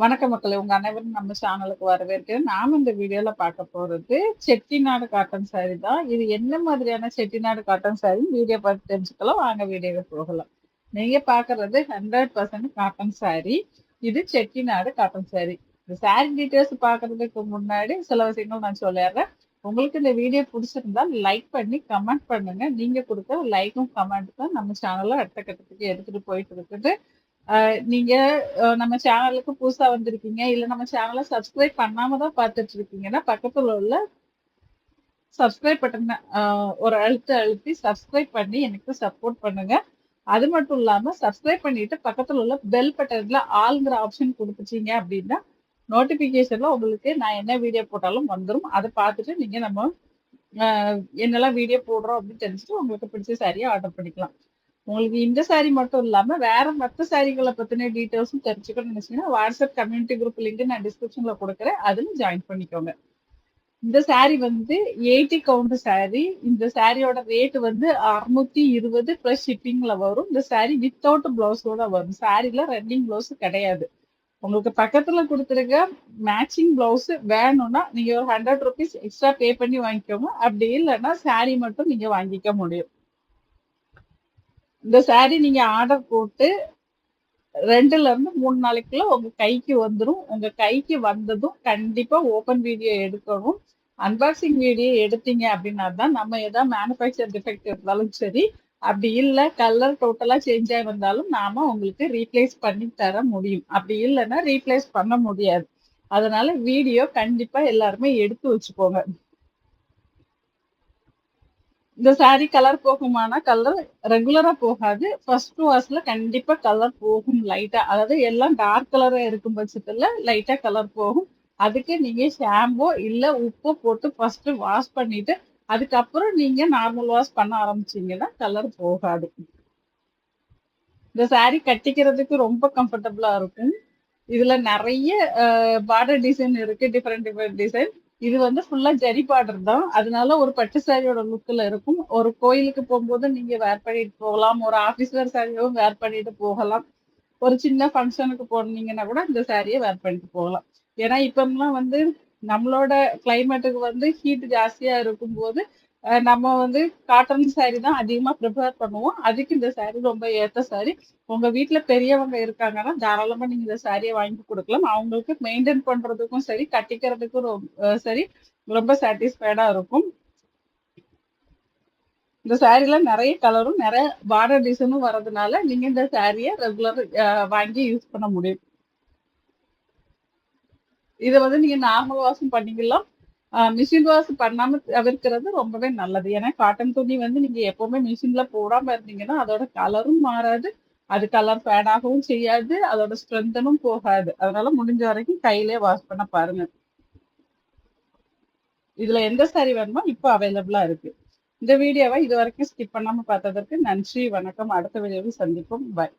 வணக்க மக்களை உங்க அனைவரும் நம்ம சேனலுக்கு வரவேற்கிறேன். நாம இந்த வீடியோல பார்க்க போறது செட்டிநாடு காட்டன் சாரி தான். இது என்ன மாதிரியான செட்டிநாடு காட்டன் saree வீடியோ பார்த்து தெரிஞ்சுக்கலாம். வாங்க வீடியோவை போகலாம். நீங்க பாக்குறது ஹண்ட்ரட் பர்சன்ட் காட்டன் சாரி இது செட்டிநாடு காட்டன் சாரி இந்த சாரி டீட்டெயில்ஸ் பாக்குறதுக்கு முன்னாடி சில விஷயங்கள் நான் சொல்லிடுறேன். உங்களுக்கு இந்த வீடியோ பிடிச்சிருந்தா லைக் பண்ணி கமெண்ட் பண்ணுங்க. நீங்க கொடுத்த லைக்கும் கமெண்ட் தான் நம்ம சேனல்ல அடுத்த கட்டத்துக்கு எடுத்துட்டு போயிட்டு இருக்குது. நீங்க நம்ம சேனலுக்கு புதுசா வந்திருக்கீங்க. இல்ல நம்ம சேனலை சப்ஸ்கிரைப் பண்ணாம தான் பார்த்துட்டு இருக்கீங்கன்னா பக்கத்துல உள்ள சப்ஸ்கிரைப் பட்டன் ஒரு அழுத்து அழுத்தி சப்ஸ்கிரைப் பண்ணி எனக்கு சப்போர்ட் பண்ணுங்க. அது மட்டும் இல்லாம சப்ஸ்கிரைப் பண்ணிட்டு பக்கத்துல உள்ள பெல் பட்டன்ல ஆளுங்கிற ஆப்ஷன் கொடுத்துட்டீங்க அப்படின்னா நோட்டிபிகேஷன்ல உங்களுக்கு நான் என்ன வீடியோ போட்டாலும் வந்துடும் அதை பார்த்துட்டு நீங்க நம்ம என்னெல்லாம் வீடியோ போடுறோம் அப்படின்னு தெரிஞ்சுட்டு உங்களுக்கு பிடிச்ச சாரியை ஆர்டர் பண்ணிக்கலாம். உங்களுக்கு இந்த சாரி மட்டும் இல்லாம வேற மற்ற சாரிகளை பத்தின டீட்டெயில்ஸும் தெரிஞ்சுக்கணும்னு நினைச்சீங்கன்னா வாட்ஸ்அப் கம்யூனிட்டி குரூப் லிங்க் நான் டிஸ்கிரிப்ஷன்ல கொடுக்குறேன். அதுல ஜாயின் பண்ணிக்கோங்க. இந்த சாரி வந்து எயிட்டி கவுண்ட் சாரி இந்த சாரியோட ரேட் வந்து அறுநூத்தி இருபது பிளஸ் ஷிப்பிங்ல வரும். இந்த சாரி வித்தவுட் பிளவுஸோட வரும். சாரில ரன்னிங் பிளவுஸ் கிடையாது. உங்களுக்கு பக்கத்துல கொடுத்துருக்க மேட்சிங் பிளவுஸ் வேணும்னா நீங்க ஒரு ஹண்ட்ரட் ருபீஸ் எக்ஸ்ட்ரா பே பண்ணி வாங்கிக்கோங்க. அப்படி இல்லைன்னா சாரி மட்டும் நீங்க வாங்கிக்க முடியும். இந்த சாரி நீங்க ஆர்டர் போட்டு ரெண்டுல இருந்து மூணு நாளைக்குள்ள உங்க கைக்கு வந்துடும் உங்க கைக்கு வந்ததும் கண்டிப்பா ஓபன் வீடியோ எடுக்கணும். அன்பாக்சிங் வீடியோ எடுத்தீங்க அப்படின்னா தான் நம்ம ஏதாவது மேனுஃபேக்சர் டிஃபெக்ட் இருந்தாலும் சரி அப்படி இல்லை கலர் டோட்டலாக சேஞ்ச் ஆகி வந்தாலும் நாம உங்களுக்கு ரீப்ளேஸ் பண்ணி தர முடியும். அப்படி இல்லைன்னா ரீப்ளேஸ் பண்ண முடியாது. அதனால வீடியோ கண்டிப்பா எல்லாருமே எடுத்து வச்சுக்கோங்க. இந்த சாரி கலர் போகுமானா கலர் ரெகுலரா போகாது. ஃபர்ஸ்ட் வாஷ்ல கண்டிப்பா கலர் போகும் லைட்டா அதாவது எல்லாம் டார்க் கலரா இருக்கும் பட்சத்துல லைட்டா கலர் போகும். அதுக்கு நீங்க ஷாம்போ இல்ல உப்பு போட்டு ஃபர்ஸ்ட் வாஷ் பண்ணிட்டு அதுக்கப்புறம் நீங்க நார்மல் வாஷ் பண்ண ஆரம்பிச்சீங்கன்னா கலர் போகாது. இந்த சாரி கட்டிக்கிறதுக்கு ரொம்ப கம்ஃபர்டபுளா இருக்கும். இதுல நிறைய பார்டர் டிசைன் இருக்கு டிஃப்ரெண்ட் டிஃப்ரெண்ட் டிசைன் இது வந்து ஃபுல்லா ஜரி பார்டர் தான். அதனால ஒரு பட்டு சாரியோட லுக்ல இருக்கும். ஒரு கோயிலுக்கு போகும்போது நீங்க வேர் பண்ணிட்டு போகலாம். ஒரு ஆபீஸ் வேர் சாரியும் வேர் பண்ணிட்டு போகலாம். ஒரு சின்ன ஃபங்க்ஷனுக்கு போனீங்கன்னா கூட இந்த சாரியை வேர் பண்ணிட்டு போகலாம். ஏன்னா இப்பெல்லாம் வந்து நம்மளோட கிளைமேட்டுக்கு வந்து ஹீட் ஜாஸ்தியா இருக்கும்போது நம்ம வந்து காட்டன் சாரி தான் அதிகமா ப்ரிப்பேர் பண்ணுவோம். அதுக்கு இந்த சாரி ரொம்ப ஏற்ற சாரி உங்க வீட்டுல பெரியவங்க இருக்காங்கன்னா தாராளமா நீங்க இந்த சாரியை வாங்கி கொடுக்கலாம். அவங்களுக்கு மெயின்டைன் பண்றதுக்கும் சரி கட்டிக்கிறதுக்கும் ரொம்ப சரி ரொம்ப சாட்டிஸ்ஃபைடா இருக்கும். இந்த சாரில நிறைய கலரும் நிறைய பார்டர் டிசைனும் வர்றதுனால நீங்க இந்த சாரியை ரெகுலர் வாங்கி யூஸ் பண்ண முடியும். இதை வந்து நீங்க நார்மல் வாஷும் பண்ணிக்கலாம். மிஷின் வாஷ் பண்ணாம தவிர்க்கிறது ரொம்பவே நல்லது. ஏன்னா காட்டன் துணி வந்து நீங்க எப்பவுமே மிஷின்ல போடாம இருந்தீங்கன்னா அதோட கலரும் மாறாது. அது கலர் ஃபேட் ஆகவும் செய்யாது. அதோட ஸ்ட்ரென்த்தனும் போகாது. அதனால முடிஞ்ச வரைக்கும் கையிலே வாஷ் பண்ண பாருங்க. இதுல எந்த சாரி வேணுமோ இப்போ அவைலபிளா இருக்கு. இந்த வீடியோவை இது வரைக்கும் ஸ்கிப் பண்ணாம பார்த்ததற்கு நன்றி வணக்கம். அடுத்த வீடியோவில் சந்திப்போம். பாய்